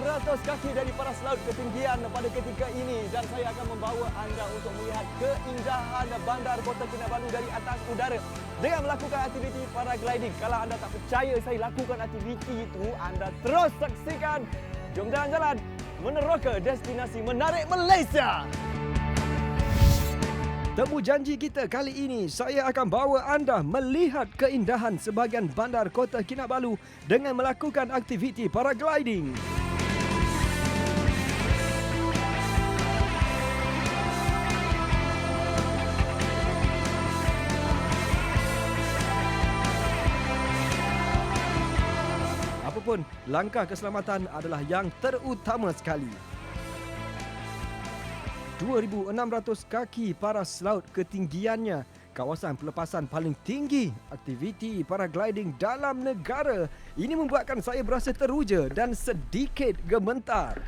600 kaki dari paras laut ketinggian pada ketika ini dan saya akan membawa anda untuk melihat keindahan bandar Kota Kinabalu dari atas udara dengan melakukan aktiviti paragliding. Kalau anda tak percaya saya lakukan aktiviti itu, anda terus saksikan. Jom jalan-jalan meneroka destinasi menarik Malaysia. Temu janji kita kali ini, saya akan bawa anda melihat keindahan sebahagian bandar Kota Kinabalu dengan melakukan aktiviti paragliding. Apapun, langkah keselamatan adalah yang terutama sekali. 2,600 kaki paras laut ketinggiannya. Kawasan pelepasan paling tinggi aktiviti paragliding dalam negara. Ini membuatkan saya berasa teruja dan sedikit gementar.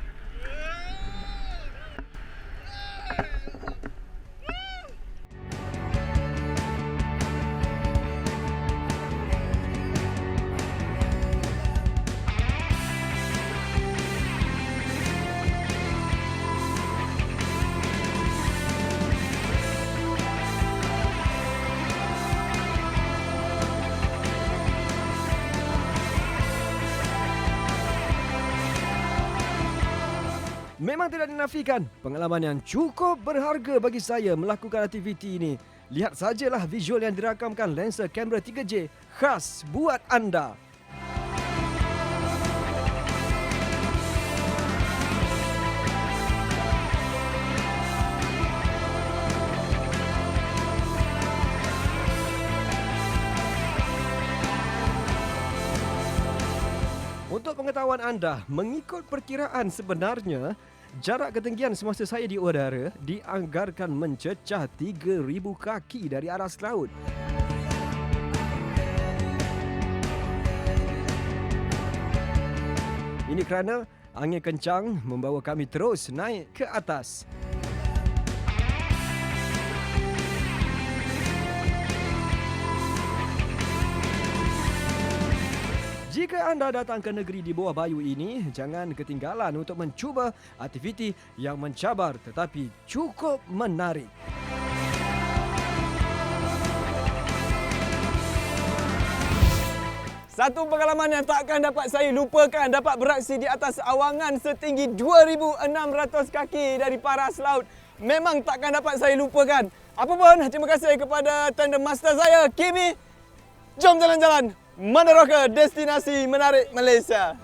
Memang tidak dinafikan, pengalaman yang cukup berharga bagi saya melakukan aktiviti ini. Lihat sajalah visual yang dirakamkan lensa kamera 3J khas buat anda. Untuk pengetahuan anda, mengikut perkiraan sebenarnya, jarak ketinggian semasa saya di udara dianggarkan mencecah 3,000 kaki dari aras laut. Ini kerana angin kencang membawa kami terus naik ke atas. Jika anda datang ke negeri di bawah bayu ini, jangan ketinggalan untuk mencuba aktiviti yang mencabar tetapi cukup menarik. Satu pengalaman yang takkan dapat saya lupakan dapat beraksi di atas awangan setinggi 2,600 kaki dari paras laut. Memang takkan dapat saya lupakan. Apa pun, terima kasih kepada tandem master saya, Kimi. Jom jalan-jalan meneroka destinasi menarik Malaysia.